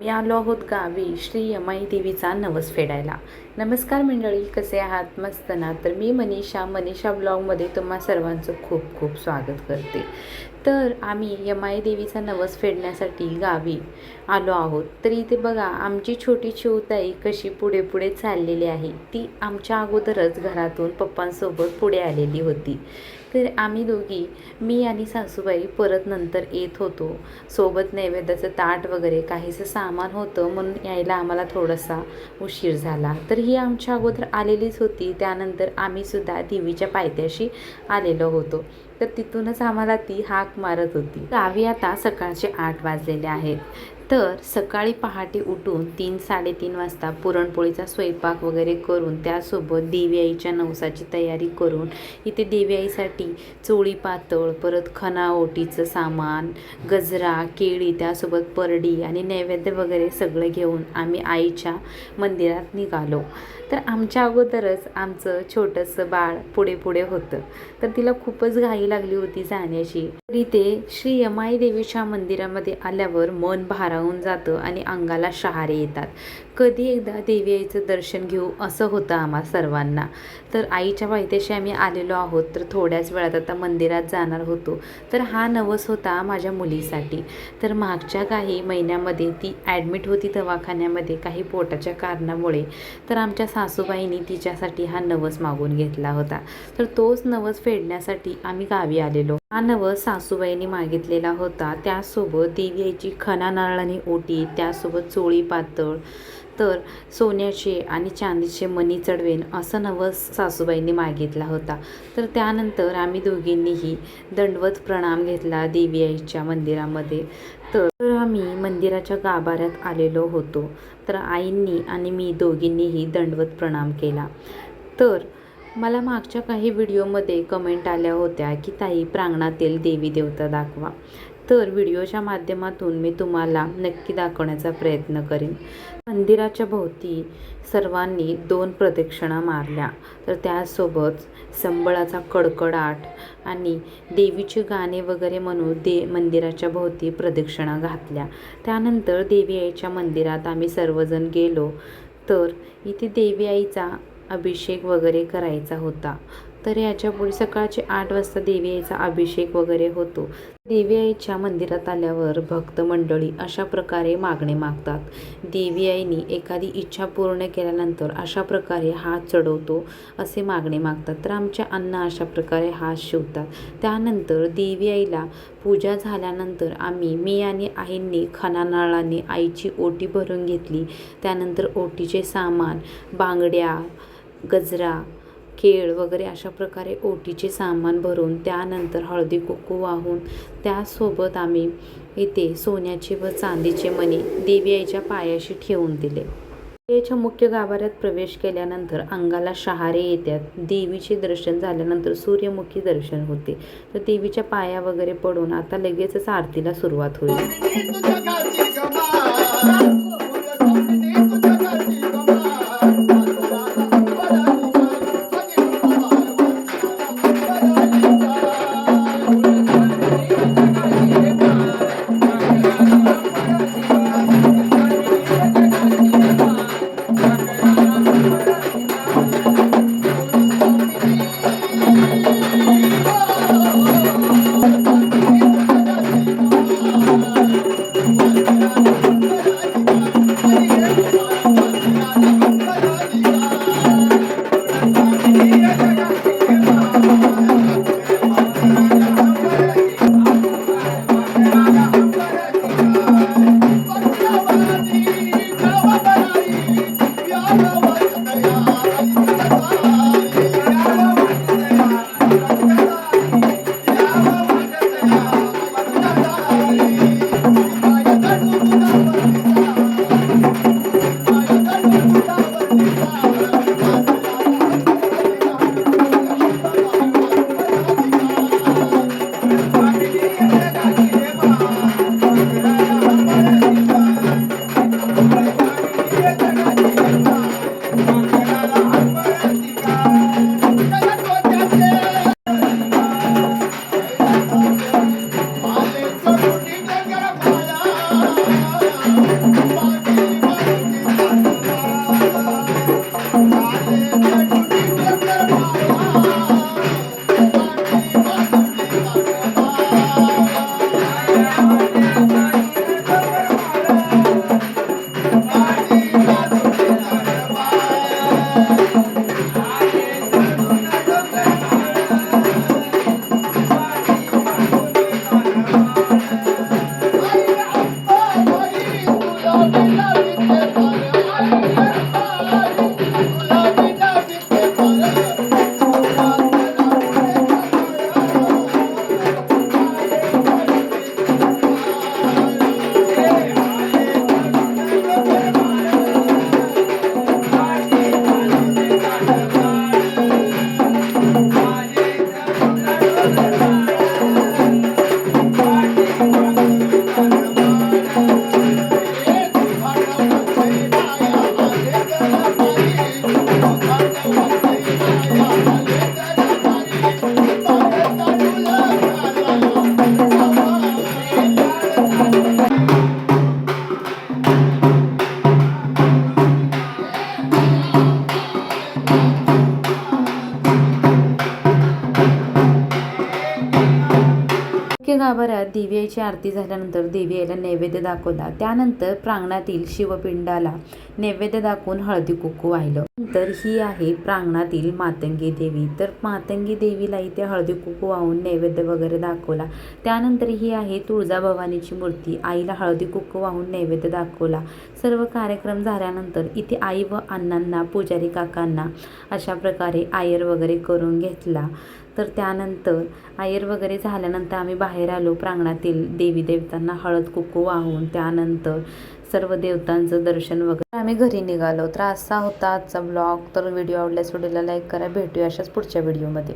मी आलो आहोत गावी श्री यमाई देवीचा नवस फेडायला. नमस्कार मंडळी कसे आहात? मस्त ना? तर मी मनीषा मनीषा ब्लॉगमध्ये तुम्हा सर्वांचं खूप खूप स्वागत करते. तर आम्ही यमाई देवीचा नवस फेडण्यासाठी गावी आलो आहोत. तर इथे बघा आमची छोटी चिवताई कशी पुढे पुढे चाललेली आहे. ती आमच्या अगोदरच घरातून पप्पांसोबत पुढे आलेली होती. तर आम्ही दोघी मी आणि सासूबाई परत नंतर येत होतो. सोबत नैवेद्याचं ताट वगैरे काहीसं सामान होतं म्हणून यायला आम्हाला थोडासा उशीर झाला. तर ही आमच्या अगोदर आलेलीच होती. त्यानंतर आम्हीसुद्धा देवीच्या पायथ्याशी आलेलो होतो. तर तिथूनच आम्हाला ती हाक मारत होती. गावी आता सकाळचे आठ वाजलेले आहेत. तर सकाळी पहाटे उठून तीन साडेतीन वाजता पुरणपोळीचा स्वयंपाक वगैरे करून त्यासोबत देवी आईच्या नवसाची तयारी करून इथे देवी आईसाठी चोळी पातळ परत खना ओटीचं सामान गजरा केळी त्यासोबत परडी आणि नैवेद्य वगैरे सगळं घेऊन आम्ही आईच्या मंदिरात निघालो. तर आमच्या अगोदरच आमचं छोटंसं बाळ पुढे पुढे होतं. तर तिला खूपच घाई लागली होती जाण्याची. तर इथे श्री यमाई देवीच्या मंदिरामध्ये आल्यावर मन भारावून जातं आणि अंगाला शहारे येतात. कधी एकदा देवी आईचं दर्शन घेऊ असं होतं आम्हा सर्वांना. तर आईच्या पायथ्याशी आम्ही आलेलो आहोत तर थोड्याच वेळात आता मंदिरात जाणार होतो. तर हा नवस होता माझ्या मुलीसाठी. तर मागच्या काही महिन्यामध्ये ती ॲडमिट होती दवाखान्यामध्ये काही पोटाच्या कारणामुळे. तर आमच्या सासूबाईंनी तिच्यासाठी हा नवस मागून घेतला होता. तर तोच नवस फेडण्यासाठी आम्ही गावी आलेलो. हा नवस सासूबाईंनी मागितलेला होता. त्यासोबत देवी आईची खणा नारळ आणि ओटी त्यासोबत चोळी पातळ. तर सोन्याचे आणि चांदीचे मणी चढवेन असं नवस सासूबाईंनी मागितला होता. तर त्यानंतर आम्ही दोघींनीही दंडवत प्रणाम घेतला देवी आईच्या मंदिरामध्ये. तर आम्ही मंदिराच्या गाभाऱ्यात आलेलो होतो. तर आईंनी आणि मी दोघींनीही दंडवत प्रणाम केला. तर मला मागच्या काही व्हिडिओमध्ये कमेंट आल्या होत्या की ताई प्रांगणातील देवी देवता दाखवा. तर व्हिडिओच्या माध्यमातून मी तुम्हाला नक्की दाखवण्याचा प्रयत्न करेन. मंदिराच्या भोवती सर्वांनी दोन प्रदक्षिणा मारल्या. तर त्यासोबत संबळाचा कडकडाट आणि देवीची गाणे वगैरे म्हणून दे मंदिराच्या भोवती प्रदक्षिणा घातल्या. त्यानंतर देवी आईच्या मंदिरात आम्ही सर्वजण गेलो. तर इथे देवी आईचा अभिषेक वगैरे करायचा होता. तर याच्यापुढे सकाळचे आठ वाजता देवी आईचा अभिषेक वगैरे होतो. देवी आईच्या मंदिरात आल्यावर भक्त मंडळी अशा प्रकारे मागणे मागतात. देवी आईनी एखादी इच्छा पूर्ण केल्यानंतर अशा प्रकारे हात चढवतो असे मागणे मागतात. तर आमच्या अण्णा अशा प्रकारे हात शिवतात. त्यानंतर देवी आईला पूजा झाल्यानंतर आम्ही मी आणि आईंनी खणानाळाने आईची ओटी भरून घेतली. त्यानंतर ओटीचे सामान बांगड्या गजरा केळ वगैरे अशा प्रकारे ओटीचे सामान भरून त्यानंतर हळदी कुकू वाहून त्यासोबत आम्ही इथे सोन्याचे व चांदीचे मणी देवी आईच्या पायाशी ठेवून दिले. देवीच्या मुख्य गाभाऱ्यात प्रवेश केल्यानंतर अंगाला शहारे येतात. देवीचे दर्शन झाल्यानंतर सूर्यमुखी दर्शन होते. तर देवीच्या पाया वगैरे पडून आता लगेचच आरतीला सुरुवात होईल. देवी आईची आरती झाल्यानंतर देवी आईला नैवेद्य दाखवला. त्यानंतर प्रांगणातील शिवपिंडाला नैवेद्य दाखवून हळदी कुंकू वाहिलं. नंतर ही आहे प्रांगणातील मातंगी देवी. तर मातंगी देवीला इथे हळदी कुंकू वाहून नैवेद्य वगैरे दाखवला. त्यानंतर ही आहे तुळजाभवानीची मूर्ती. आईला हळदी कुंकू वाहून नैवेद्य दाखवला. सर्व कार्यक्रम झाल्यानंतर इथे आई व अण्णांना पुजारी काकांना अशा प्रकारे आयर वगैरे करून घेतला. तर त्यानंतर आयर वगैरे झाल्यानंतर आम्ही बाहेर आलो प्रांगणातील देवी देवतांना हळद कुकू वाहून. त्यानंतर सर्व देवतांचं दर्शन वगैरे आम्ही घरी निघालो. तर असा होता आजचा ब्लॉग तर व्हिडिओ आवडल्यास व्हिडिओला लाईक करा. भेटूया अशाच पुढच्या व्हिडिओमध्ये